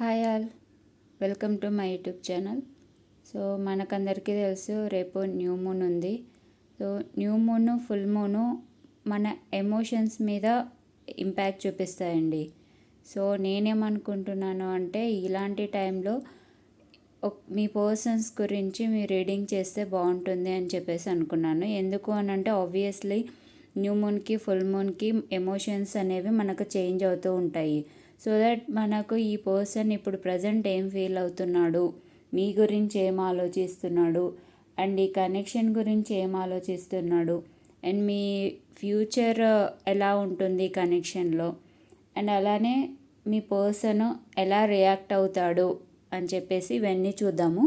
Hi all. Welcome to my YouTube channel. So మనకందరికీ తెలుసు రేపు న్యూ మూన్ ఉంది. So new moon full moon మన ఎమోషన్స్ మీద ఇంపాక్ట్ చూపిస్తాయండి. సో నేనేమనుకుంటున్నాను అంటే ఇలాంటి టైంలో మీ పర్సన్స్ గురించి మీరు రీడింగ్ చేస్తే బాగుంటుంది అని చెప్పేసి అనుకున్నాను. ఎందుకు అని అంటే ఆబ్వియస్లీ న్యూ మూన్కి ఫుల్ మూన్కి ఎమోషన్స్ అనేవి మనకు చేంజ్ అవుతూ ఉంటాయి. సో దట్ మనకు ఈ పర్సన్ ఇప్పుడు ప్రజెంట్ ఏం ఫీల్ అవుతున్నాడు? మీ గురించి ఏం ఆలోచిస్తున్నాడు? అండ్ ఈ కనెక్షన్ గురించి ఏం ఆలోచిస్తున్నాడు? అండ్ మీ ఫ్యూచర్ ఎలా ఉంటుంది కనెక్షన్లో అండ్ అలానే మీ పర్సన్ ఎలా రియాక్ట్ అవుతాడు? అని చెప్పేసి ఇవన్నీ చూద్దాము.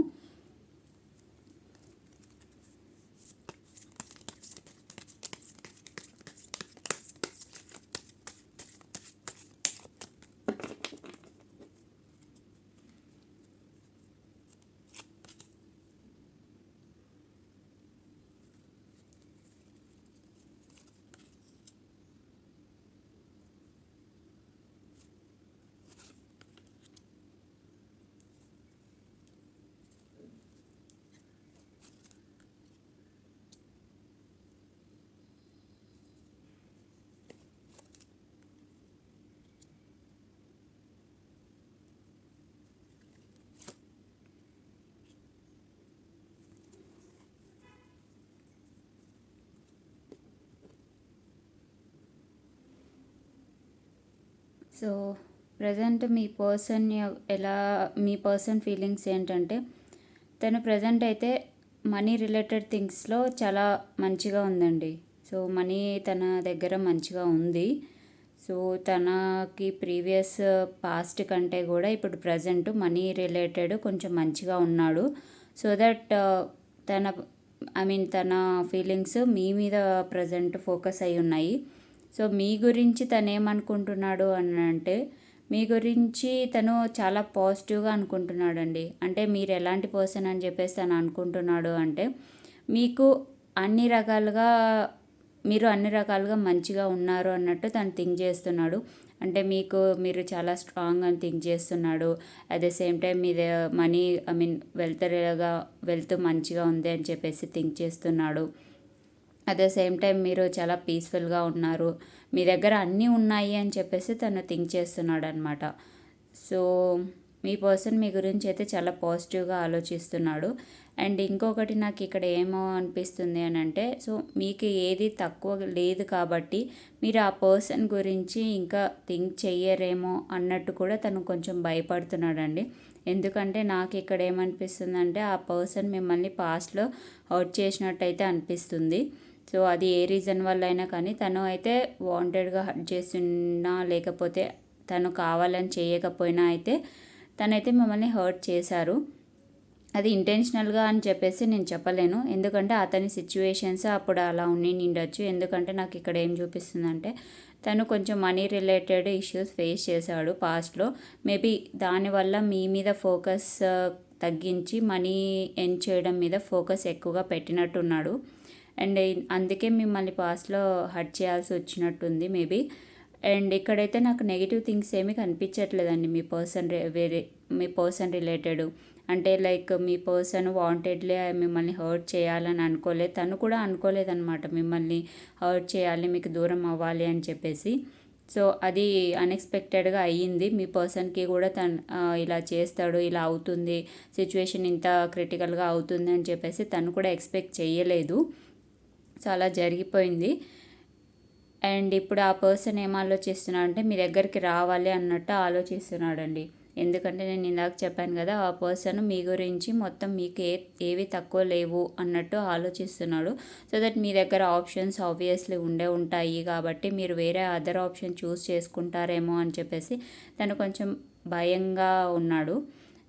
సో ప్రజెంట్ మీ పర్సన్ ఎలా మీ పర్సన్ ఫీలింగ్స్ ఏంటంటే తను ప్రజెంట్ అయితే మనీ రిలేటెడ్ థింగ్స్లో చాలా మంచిగా ఉందండి. సో మనీ తన దగ్గర మంచిగా ఉంది. సో తనకి ప్రీవియస్ పాస్ట్ కంటే కూడా ఇప్పుడు ప్రజెంట్ మనీ రిలేటెడ్ కొంచెం మంచిగా ఉన్నాడు. సో దట్ తన ఐ మీన్ తన ఫీలింగ్స్ మీ మీద ప్రజెంట్ ఫోకస్ అయి ఉన్నాయి. సో మీ గురించి తను ఏమనుకుంటున్నాడు అని అంటే మీ గురించి తను చాలా పాజిటివ్గా అనుకుంటున్నాడండి. అంటే మీరు ఎలాంటి పర్సన్ అని చెప్పేసి తను అనుకుంటున్నాడు అంటే మీకు అన్ని రకాలుగా మీరు అన్ని రకాలుగా మంచిగా ఉన్నారు అన్నట్టు తను థింక్ చేస్తున్నాడు. అంటే మీకు మీరు చాలా స్ట్రాంగ్ అని థింక్ చేస్తున్నాడు. అట్ ద సేమ్ టైం మీద మనీ ఐ మీన్ వెళ్తగా వెళ్తూ మంచిగా ఉంది అని చెప్పేసి థింక్ చేస్తున్నాడు. అట్ ద సేమ్ టైం మీరు చాలా పీస్ఫుల్గా ఉన్నారు. మీ దగ్గర అన్నీ ఉన్నాయి అని చెప్పేసి తను థింక్ చేస్తున్నాడు అనమాట సో మీ పర్సన్ మీ గురించి అయితే చాలా పాజిటివ్గా ఆలోచిస్తున్నాడు. అండ్ ఇంకొకటి నాకు ఇక్కడ ఏమో అనిపిస్తుంది అని అంటే సో మీకు ఏది తక్కువ లేదు కాబట్టి మీరు ఆ పర్సన్ గురించి ఇంకా థింక్ చెయ్యరేమో అన్నట్టు కూడా తను కొంచెం భయపడుతున్నాడండి. ఎందుకంటే నాకు ఇక్కడ ఏమనిపిస్తుందంటే ఆ పర్సన్ మిమ్మల్ని పాస్ట్లో అవుట్ చేసినట్టయితే అనిపిస్తుంది. సో అది ఏ రీజన్ వల్ల అయినా కానీ తను అయితే వాంటెడ్గా హర్ట్ చేస్తున్నా లేకపోతే తను కావాలని చేయకపోయినా అయితే తనైతే మమ్మల్ని హర్ట్ చేశారు. అది ఇంటెన్షనల్గా అని చెప్పేసి నేను చెప్పలేను. ఎందుకంటే అతని సిచ్యువేషన్స్ అప్పుడు అలా ఉండి నిండొచ్చు ఎందుకంటే నాకు ఇక్కడ ఏం చూపిస్తుందంటే తను కొంచెం మనీ రిలేటెడ్ ఇష్యూస్ ఫేస్ చేశాడు పాస్ట్లో మేబీ దానివల్ల మీ మీద ఫోకస్ uh, తగ్గించి మనీ ఎన్ చేయడం మీద ఫోకస్ ఎక్కువగా పెట్టినట్టున్నాడు. అండ్ అందుకే మిమ్మల్ని పాస్ట్లో హర్ట్ చేయాల్సి వచ్చినట్టుంది మేబీ. అండ్ ఇక్కడైతే నాకు నెగిటివ్ థింగ్స్ ఏమీ కనిపించట్లేదండి మీ పర్సన్ వేరే మీ పర్సన్ రిలేటెడ్. అంటే లైక్ మీ పర్సన్ వాంటెడ్లీ మిమ్మల్ని హర్ట్ చేయాలని అనుకోలేదు తను కూడా అనుకోలేదన్నమాట మిమ్మల్ని హర్ట్ చేయాలి మీకు దూరం అవ్వాలి అని చెప్పేసి. సో అది అన్ఎక్స్పెక్టెడ్గా అయ్యింది. మీ పర్సన్కి కూడా తను ఇలా చేస్తాడు ఇలా అవుతుంది సిచ్యువేషన్ ఇంత క్రిటికల్గా అవుతుంది అని చెప్పేసి తను కూడా ఎక్స్పెక్ట్ చేయలేదు సో అలా జరిగిపోయింది. అండ్ ఇప్పుడు ఆ పర్సన్ ఏం ఆలోచిస్తున్నాడు అంటే మీ దగ్గరికి రావాలి అన్నట్టు ఆలోచిస్తున్నాడండి. ఎందుకంటే నేను ఇందాక చెప్పాను కదా ఆ పర్సన్ మీ గురించి మొత్తం మీకు ఏ ఏవి తక్కువ లేవు అన్నట్టు ఆలోచిస్తున్నాడు. సో దట్ మీ దగ్గర ఆప్షన్స్ ఆబ్వియస్లీ ఉండే ఉంటాయి. కాబట్టి మీరు వేరే అదర్ ఆప్షన్ చూస్ చేసుకుంటారేమో అని చెప్పేసి తను కొంచెం భయంగా ఉన్నాడు.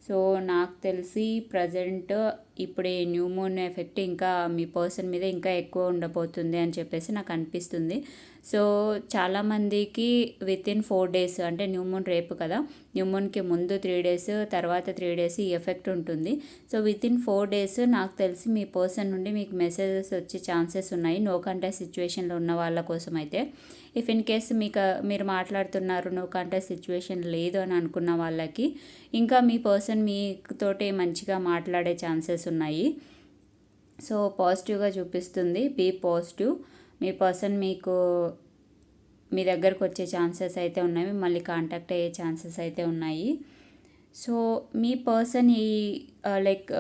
సో నాకు తెలిసి ప్రజెంట్ ఇప్పుడు ఈ న్యూ మూన్ ఎఫెక్ట్ ఇంకా మీ పర్సన్ మీద ఇంకా ఎక్కువ ఉండబోతుంది అని చెప్పేసి నాకు అనిపిస్తుంది. సో చాలామందికి విత్ ఇన్ ఫోర్ డేస్ అంటే న్యూ మూన్ రేపు కదా న్యూ మూన్కి ముందు త్రీ డేస్ తర్వాత త్రీ డేస్ ఈ ఎఫెక్ట్ ఉంటుంది. So within four days నాకు తెలిసి మీ పర్సన్ నుండి మీకు మెసేజెస్ వచ్చే ఛాన్సెస్ ఉన్నాయి. నో కంటాక్ట్ సిచ్యువేషన్లో ఉన్న వాళ్ళ కోసం అయితే. ఇఫ్ ఇన్ కేస్ మీకు మీరు మాట్లాడుతున్నారు నో కంటాక్ట్ సిచ్యువేషన్ లేదు అని అనుకున్న వాళ్ళకి ఇంకా మీ పర్సన్ మీతోటి మంచిగా మాట్లాడే ఛాన్సెస్ ఉన్నాయి. సో పాజిటివ్గా చూపిస్తుంది. బీ పాజిటివ్ మీ పర్సన్ మీకు మీ దగ్గరకు వచ్చే ఛాన్సెస్ అయితే ఉన్నాయి మిమ్మల్ని కాంటాక్ట్ అయ్యే ఛాన్సెస్ అయితే ఉన్నాయి. సో మీ పర్సన్ ఈ లైక్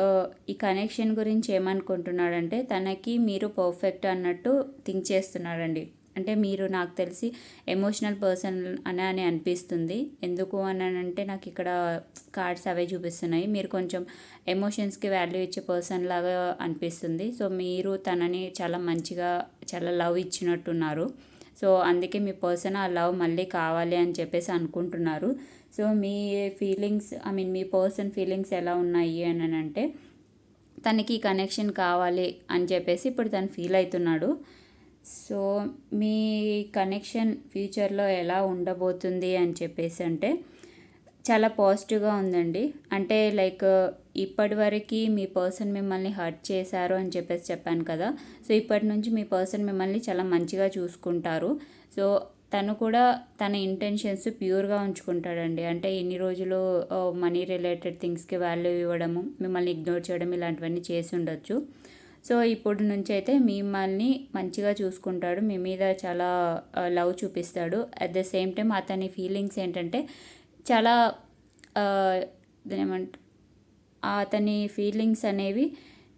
ఈ కనెక్షన్ గురించి ఏమనుకుంటున్నాడంటే తనకి మీరు పర్ఫెక్ట్ అన్నట్టు థింక్ చేస్తున్నాడండి. అంటే మీరు నాకు తెలిసి ఎమోషనల్ పర్సన్ అని అని అనిపిస్తుంది. ఎందుకు అని అంటే నాకు ఇక్కడ కార్డ్స్ అవే చూపిస్తున్నాయి. మీరు కొంచెం ఎమోషన్స్కి వాల్యూ ఇచ్చే పర్సన్ లాగా అనిపిస్తుంది. సో మీరు తనని చాలా మంచిగా చాలా లవ్ ఇచ్చినట్టున్నారు. సో అందుకే మీ పర్సన్ ఆ లవ్ మళ్ళీ కావాలి అని చెప్పేసి అనుకుంటున్నారు. సో మీ ఫీలింగ్స్ ఐ మీన్ మీ పర్సన్ ఫీలింగ్స్ ఎలా ఉన్నాయి అని అంటే తనకి కనెక్షన్ కావాలి అని చెప్పేసి ఇప్పుడు తను ఫీల్ అవుతున్నాడు. సో మీ కనెక్షన్ ఫ్యూచర్లో ఎలా ఉండబోతుంది అని చెప్పేసి అంటే చాలా పాజిటివ్గా ఉందండి. అంటే లైక్ ఇప్పటివరకు మీ పర్సన్ మిమ్మల్ని హర్ట్ చేశారు అని చెప్పేసి చెప్పాను కదా. సో ఇప్పటి నుంచి మీ పర్సన్ మిమ్మల్ని చాలా మంచిగా చూసుకుంటారు. సో తను కూడా తన ఇంటెన్షన్స్ ప్యూర్గా ఉంచుకుంటాడండి. అంటే ఎన్ని రోజులు మనీ రిలేటెడ్ థింగ్స్కి వాల్యూ ఇవ్వడము మిమ్మల్ని ఇగ్నోర్ చేయడం ఇలాంటివన్నీ చేసి ఉండొచ్చు. సో ఇప్పుడు నుంచి అయితే మిమ్మల్ని మంచిగా చూసుకుంటాడు. మీ మీద చాలా లవ్ చూపిస్తాడు. అట్ ద సేమ్ టైం అతని ఫీలింగ్స్ ఏంటంటే చాలా ఏమంట అతని ఫీలింగ్స్ అనేవి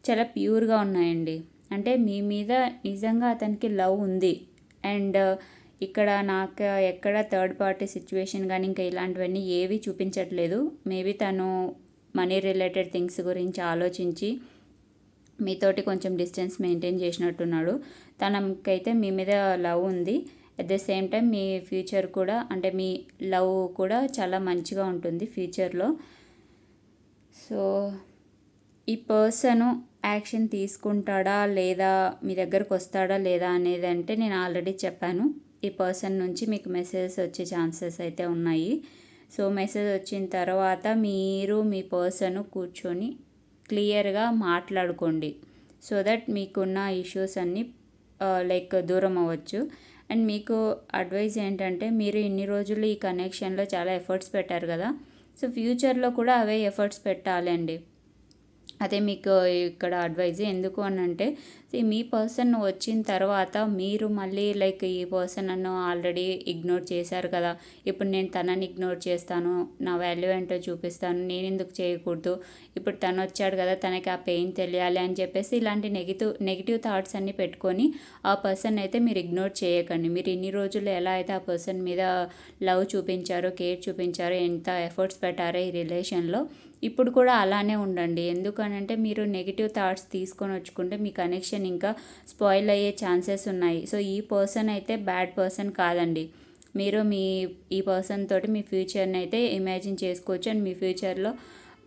చాలా ప్యూర్గా ఉన్నాయండి. అంటే మీ మీద నిజంగా అతనికి లవ్ ఉంది. అండ్ ఇక్కడ నాకు ఎక్కడ థర్డ్ పార్టీ సిచ్యువేషన్ కానీ ఇంకా ఇలాంటివన్నీ ఏవి చూపించట్లేదు. మేబీ తను మనీ రిలేటెడ్ థింగ్స్ గురించి ఆలోచించి మీతోటి కొంచెం డిస్టెన్స్ మెయింటైన్ చేసినట్టున్నాడు. తనకైతే మీ మీద లవ్ ఉంది. అట్ ద సేమ్ టైం మీ ఫ్యూచర్ కూడా అంటే మీ లవ్ కూడా చాలా మంచిగా ఉంటుంది ఫ్యూచర్లో. సో ఈ పర్సను యాక్షన్ తీసుకుంటాడా లేదా మీ దగ్గరకు వస్తాడా లేదా అనేది అంటే నేను ఆల్రెడీ చెప్పాను. ఈ పర్సన్ నుంచి మీకు మెసేజెస్ వచ్చే ఛాన్సెస్ అయితే ఉన్నాయి. సో మెసేజ్ వచ్చిన తర్వాత మీరు మీ పర్సన్ కూర్చొని క్లియర్గా మాట్లాడుకోండి. సో దట్ మీకున్న ఇష్యూస్ అన్నీ లైక్ దూరం అవ్వచ్చు. అండ్ మీకు అడ్వైజ్ ఏంటంటే మీరు ఇన్ని రోజులు ఈ కనెక్షన్లో చాలా ఎఫర్ట్స్ పెట్టారు కదా. సో ఫ్యూచర్లో కూడా అవే ఎఫర్ట్స్ పెట్టాలండి. అదే మీకు ఇక్కడ అడ్వైజ్ ఎందుకు అని అంటే మీ పర్సన్ వచ్చిన తర్వాత మీరు మళ్ళీ లైక్ ఈ పర్సన్ నన్ను ఆల్రెడీ ఇగ్నోర్ చేశారు కదా. ఇప్పుడు నేను తనని ఇగ్నోర్ చేస్తాను నా వాల్యూ ఏంటో చూపిస్తాను నేను ఎందుకు చేయకూడదు? ఇప్పుడు తను వచ్చాడు కదా తనకి ఆ పెయిన్ తెలియాలి అని చెప్పేసి ఇలాంటి నెగిటివ్ నెగిటివ్ థాట్స్ అన్నీ పెట్టుకొని ఆ పర్సన్ అయితే మీరు ఇగ్నోర్ చేయకండి. మీరు ఇన్ని రోజులు ఎలా అయితే ఆ పర్సన్ మీద లవ్ చూపించారో కేర్ చూపించారో ఎంత ఎఫర్ట్స్ పెట్టారో ఈ రిలేషన్లో ఇప్పుడు కూడా అలానే ఉండండి. ఎందుకనంటే మీరు నెగిటివ్ థాట్స్ తీసుకొని వచ్చుకుంటే మీ కనెక్షన్ ఇంకా స్పాయిల్ అయ్యే ఛాన్సెస్ ఉన్నాయి. సో ఈ పర్సన్ అయితే బ్యాడ్ పర్సన్ కాదండి. మీరు మీ ఈ పర్సన్ తోటి మీ ఫ్యూచర్ని అయితే ఇమాజిన్ చేసుకోవచ్చు అండ్ మీ ఫ్యూచర్లో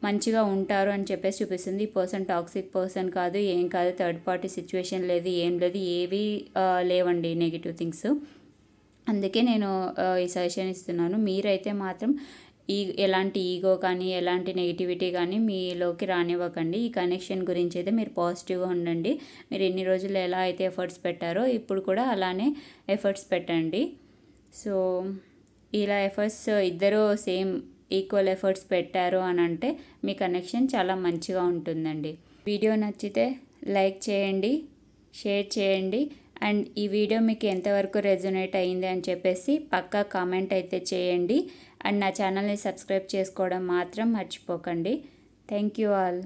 మంచిగా ఉంటారు అని చెప్పేసి చూపిస్తుంది. ఈ పర్సన్ టాక్సిక్ పర్సన్ కాదు ఏం కాదు థర్డ్ పార్టీ సిచ్యువేషన్ లేదు ఏం లేదు ఏవి లేవండి నెగిటివ్ థింగ్స్. అందుకే నేను ఈ సజెషన్ ఇస్తున్నాను. మీరైతే మాత్రం ఈ ఎలాంటి ఈగో కానీ ఎలాంటి నెగిటివిటీ కానీ మీలోకి రానివ్వకండి. ఈ కనెక్షన్ గురించి అయితే మీరు పాజిటివ్గా ఉండండి. మీరు ఎన్ని రోజులు ఎలా అయితే ఎఫర్ట్స్ పెట్టారో ఇప్పుడు కూడా అలానే ఎఫర్ట్స్ పెట్టండి. సో ఇలా ఎఫర్ట్స్ ఇద్దరు సేమ్ ఈక్వల్ ఎఫర్ట్స్ పెట్టారు అని అంటే మీ కనెక్షన్ చాలా మంచిగా ఉంటుందండి. వీడియో నచ్చితే లైక్ చేయండి షేర్ చేయండి. అండ్ ఈ వీడియో మీకు ఎంతవరకు రెజొనేట్ అయ్యింది అని చెప్పేసి పక్కా కామెంట్ అయితే చేయండి. అండ్ నా ఛానల్ని సబ్స్క్రైబ్ చేసుకోవడం మాత్రం మర్చిపోకండి. Thank you all.